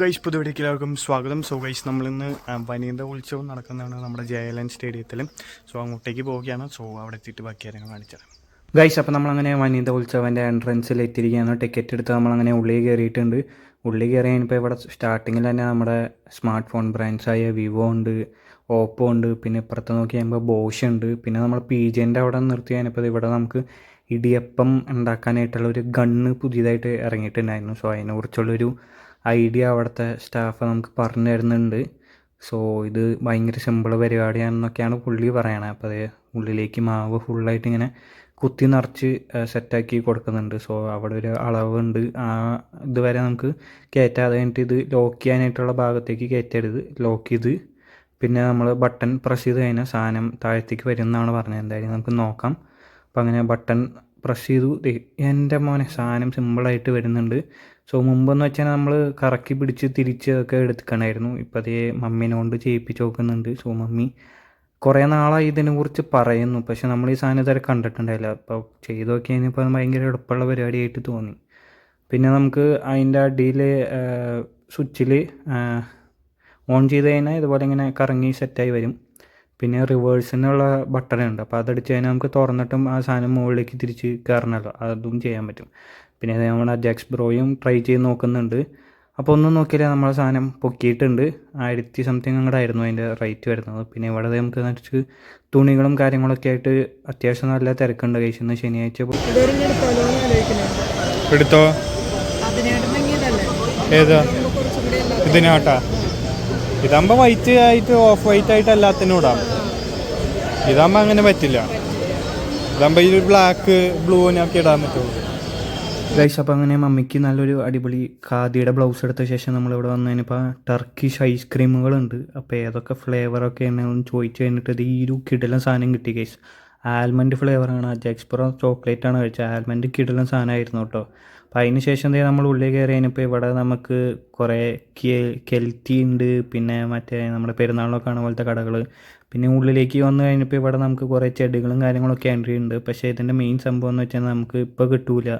Guys പുതുവിടേക്ക് എല്ലാവർക്കും സ്വാഗതം. So guys നമ്മളിന്ന് വനിത ഉത്സവം നടക്കുന്നതാണ് നമ്മുടെ ജയലൻ സ്റ്റേഡിയത്തിൽ സോ അങ്ങോട്ടേക്ക് പോവുകയാണ്. സോ അവിടെ എത്തിയിട്ട് ബാക്കി കാര്യങ്ങൾ കാണിച്ചത് ഗൈസ് അപ്പോൾ നമ്മളങ്ങനെ വനിത ഉത്സവന്റെ എൻട്രൻസിൽ എത്തിയിരിക്കുകയാണ്. ടിക്കറ്റ് എടുത്ത് നമ്മളങ്ങനെ ഉള്ളിൽ കയറിയിട്ടുണ്ട്. ഉള്ളിൽ കയറി കഴിഞ്ഞപ്പോൾ ഇവിടെ സ്റ്റാർട്ടിങ്ങിൽ തന്നെ നമ്മുടെ സ്മാർട്ട് ഫോൺ ബ്രാൻഡ്സായ വിവോ ഉണ്ട് ഓപ്പോ ഉണ്ട്. പിന്നെ ഇപ്പുറത്ത് നോക്കി കഴിയുമ്പോൾ ബോഷ് ഉണ്ട്. പിന്നെ നമ്മൾ പി ജെന്റെ അവിടെ നിർത്തി കഴിഞ്ഞപ്പോൾ ഇവിടെ നമുക്ക് ഇടിയപ്പം ഉണ്ടാക്കാനായിട്ടുള്ള ഒരു ഗണ്ണ് പുതിയതായിട്ട് ഇറങ്ങിയിട്ടുണ്ടായിരുന്നു. സോ അതിനെക്കുറിച്ചുള്ളൊരു ഐഡിയ അവിടുത്തെ സ്റ്റാഫ് നമുക്ക് പറഞ്ഞു തരുന്നുണ്ട്. സോ ഇത് ഭയങ്കര സിമ്പിൾ പരിപാടിയാണെന്നൊക്കെയാണ് പുള്ളി പറയണത് അപ്പോൾ അത് ഉള്ളിലേക്ക് മാവ് ഫുള്ളായിട്ട് ഇങ്ങനെ കുത്തി നിറച്ച് സെറ്റാക്കി കൊടുക്കുന്നുണ്ട്. സോ അവിടെ ഒരു അളവുണ്ട്. ആ ഇതുവരെ നമുക്ക് കയറ്റാം അത് കഴിഞ്ഞിട്ട് ഇത് ലോക്ക് ചെയ്യാനായിട്ടുള്ള ഭാഗത്തേക്ക് കയറ്റരുത്. ലോക്ക് ചെയ്ത് പിന്നെ നമ്മൾ ബട്ടൺ പ്രസ് ചെയ്ത് കഴിഞ്ഞാൽ സാധനം താഴത്തേക്ക് വരും എന്നാണ് പറഞ്ഞത്. എന്തായാലും നമുക്ക് നോക്കാം. അപ്പോൾ അങ്ങനെ ബട്ടൺ പ്രസ് ചെയ്തു. എന്റെ മോനെ സാധനം സിമ്പിളായിട്ട് വരുന്നുണ്ട്. സോ മുമ്പെന്ന് വെച്ചാൽ നമ്മൾ കറക്കി പിടിച്ച് തിരിച്ച് ഒക്കെ എടുക്കണമായിരുന്നു ഇപ്പോൾ അതേ മമ്മീനെ കൊണ്ട് ചെയ്യിപ്പിച്ച് നോക്കുന്നുണ്ട്. സോ മമ്മി കുറേ നാളായി ഇതിനെക്കുറിച്ച് പറയുന്നു. പക്ഷെ നമ്മൾ ഈ സാധനം ഇതുവരെ കണ്ടിട്ടുണ്ടായില്ല. അപ്പോൾ ചെയ്ത് നോക്കി കഴിഞ്ഞപ്പോൾ അത് ഭയങ്കര എളുപ്പമുള്ള പരിപാടിയായിട്ട് തോന്നി. പിന്നെ നമുക്ക് അതിന്റെ അടിയിൽ സ്വിച്ചിൽ ഓൺ ചെയ്ത് കഴിഞ്ഞാൽ ഇതുപോലെ ഇങ്ങനെ കറങ്ങി സെറ്റായി വരും. പിന്നെ റിവേഴ്സിനുള്ള ബട്ടൺ ഉണ്ട്. അപ്പോൾ അതടിച്ച് കഴിഞ്ഞാൽ നമുക്ക് തുറന്നിട്ടും ആ സാധനം മുകളിലേക്ക് തിരിച്ച് കയറണമല്ലോ അതും ചെയ്യാൻ പറ്റും. പിന്നെ അത് നമ്മൾ ജാക്സ് ബ്രോയും ട്രൈ ചെയ്ത് നോക്കുന്നുണ്ട്. അപ്പോൾ ഒന്നും നോക്കിയില്ല നമ്മളെ സാധനം പൊക്കിയിട്ടുണ്ട്. ആയിരത്തി സംതിങ് അങ്ങോട്ട് ആയിരുന്നു അതിന്റെ റേറ്റ് വരുന്നത്. പിന്നെ ഇവിടെ ദേ നമുക്ക് നിറച്ച് തുണികളും കാര്യങ്ങളൊക്കെ ആയിട്ട് അത്യാവശ്യം നല്ല തിരക്കുണ്ട് കഴിച്ചെന്ന് ശനിയാഴ്ച എടുത്തോ? ഏതാ? ഇതിനാട്ടാ? ഇതാകുമ്പോൾ വൈറ്റ് ആയിട്ട് ഓഫ് വൈറ്റ് ആയിട്ട് എല്ലാത്തിനും ഇടാം. ഇതാകുമ്പോൾ അങ്ങനെ പറ്റില്ല. ഇതാകുമ്പോൾ ഈ ബ്ലാക്ക് ബ്ലൂവിനൊക്കെ ഇടാൻ പറ്റുള്ളൂ. ഗൈസ് അപ്പോൾ അങ്ങനെ മമ്മിക്ക് നല്ലൊരു അടിപൊളി ഖാദിയുടെ ബ്ലൗസ് എടുത്ത ശേഷം നമ്മളിവിടെ കഴിഞ്ഞപ്പോൾ ടർക്കിഷ് ഐസ്ക്രീമുകളുണ്ട് അപ്പോൾ ഏതൊക്കെ ഫ്ലേവറൊക്കെ ഉണ്ടെന്ന് ചോദിച്ചു കഴിഞ്ഞിട്ട് ഇത് ഈ ഒരു കിടലൻ സാധനം കിട്ടി ഗൈസ് ആൽമണ്ട് ഫ്ലേവറാണ്. ജെക്സ്പ്രോ ചോക്ലേറ്റ് ആണ് കഴിച്ചത്. ആൽമണ്ട് കിടലും സാധനമായിരുന്നു കേട്ടോ. അപ്പോൾ അതിന് ശേഷം നമ്മൾ ഉള്ളിൽ കയറി കഴിഞ്ഞപ്പോൾ ഇവിടെ നമുക്ക് കുറേ കെ- കെൽത്തി ഉണ്ട്. പിന്നെ മറ്റേ നമ്മുടെ പെരുന്നാളിനൊക്കെ ആണ് പോലത്തെ കടകൾ പിന്നെ ഉള്ളിലേക്ക് വന്നു കഴിഞ്ഞപ്പോൾ ഇവിടെ നമുക്ക് കുറേ ചെടികളും കാര്യങ്ങളൊക്കെ എൻട്രി ഉണ്ട്. പക്ഷേ ഇതിന്റെ മെയിൻ സംഭവം എന്ന് വെച്ചാൽ നമുക്ക് ഇപ്പോൾ കിട്ടൂല.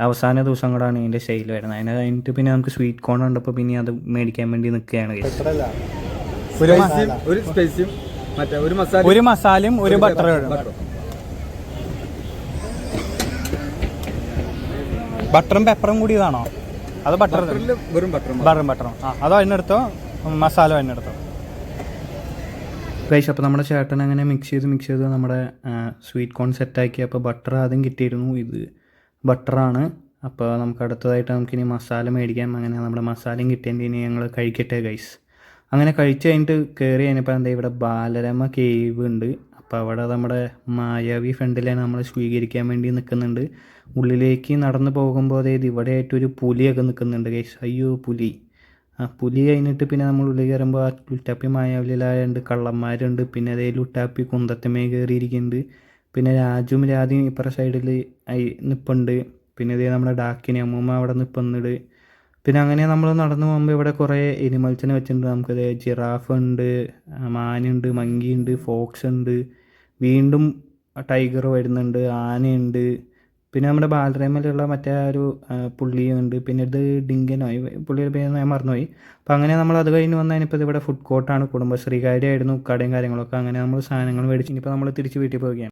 അവസാന ദിവസങ്ങളാണ് ഇതിന്റെ സെയിൽ വരുന്നത്. അതിന് കഴിഞ്ഞിട്ട് പിന്നെ നമുക്ക് സ്വീറ്റ് കോൺ കണ്ടപ്പോൾ പിന്നെ അത് മേടിക്കാൻ വേണ്ടി നിൽക്കുകയാണ്. ഒരു മസാലയും ഒരു ഒരു മസാല ഒരു മസാലയും ഒരു ബട്ടറും ബട്ടറും പെപ്പറും കൂടിയതാണോ അത് ബട്ടർ വെറും ബട്ടറും ബട്ടറും ആ അതോ അതിനെടുത്തോ മസാല അതിനെടുത്തോ ഗൈസ് അപ്പോൾ നമ്മുടെ ചേട്ടൻ അങ്ങനെ മിക്സ് ചെയ്ത് മിക്സ് ചെയ്ത് നമ്മുടെ സ്വീറ്റ് കോൺ സെറ്റാക്കി അപ്പോൾ ബട്ടർ ആദ്യം കിട്ടിയിരുന്നു. ഇത് ബട്ടറാണ് അപ്പോൾ നമുക്ക് അടുത്തതായിട്ട് നമുക്കിനി മസാല മേടിക്കാം. അങ്ങനെ നമ്മുടെ മസാലയും കിട്ടിയതിന്റെ ഇനി ഞങ്ങൾ കഴിക്കട്ടെ ഗൈസ് അങ്ങനെ കഴിച്ച് കഴിഞ്ഞിട്ട് കയറി കഴിഞ്ഞപ്പോൾ എന്താ ഇവിടെ ബാലരമ കേവ് ഉണ്ട്. അപ്പോൾ അവിടെ നമ്മുടെ മായാവി ഫ്രണ്ടിലാണ് നമ്മൾ സ്വീകരിക്കാൻ വേണ്ടി നിൽക്കുന്നുണ്ട് ഉള്ളിലേക്ക് നടന്നു പോകുമ്പോൾ അതായത് ഇവിടെ ആയിട്ടൊരു പുലിയൊക്കെ നിൽക്കുന്നുണ്ട് കേസ് അയ്യോ പുലി. ആ പുലി കഴിഞ്ഞിട്ട് പിന്നെ നമ്മൾ ഉള്ളിൽ കയറുമ്പോൾ ആ ലുട്ടാപ്പി മായാവിലായുണ്ട് കള്ളന്മാരുണ്ട്. പിന്നെ അതേ ലുട്ടാപ്പി കുന്തത്തമേ കയറിയിരിക്കുന്നുണ്ട് പിന്നെ രാജുവും രാധയും ഇപ്പുറ സൈഡിൽ നിൽപ്പുണ്ട് പിന്നെ ഇതേ നമ്മുടെ ഡാക്കിനി അമ്മൂമ്മ അവിടെ നിൽപ്പുന്നുണ്ട് പിന്നെ അങ്ങനെ നമ്മൾ നടന്നു പോകുമ്പോൾ ഇവിടെ കുറേ എനിമൽസിനെ വെച്ചിട്ടുണ്ട്. നമുക്കത് ജിറാഫ് ഉണ്ട് മാനുണ്ട് മങ്കി ഉണ്ട് ഫോക്സ് ഉണ്ട് വീണ്ടും ടൈഗർ വരുന്നുണ്ട് ആനയുണ്ട് പിന്നെ നമ്മുടെ ബാലരമയിലുള്ള മറ്റേ ഒരു പുള്ളിയുണ്ട് പിന്നെ ഇത് ഡിങ്കനോ ഇവ- പുള്ളിയുടെ പേര് ഞാൻ മറന്നുപോയി. അപ്പോൾ അങ്ങനെ നമ്മൾ അത് കഴിഞ്ഞ് വന്നതിനിപ്പോൾ ഇവിടെ ഫുഡ് കോർട്ടാണ് കുടുംബശ്രീകാരിയായിരുന്നു കടയും കാര്യങ്ങളൊക്കെ. അങ്ങനെ നമ്മൾ സാധനങ്ങൾ മേടിച്ച് ഇനിയിപ്പോൾ നമ്മൾ തിരിച്ച് വീട്ടിൽ പോവുകയാണ്.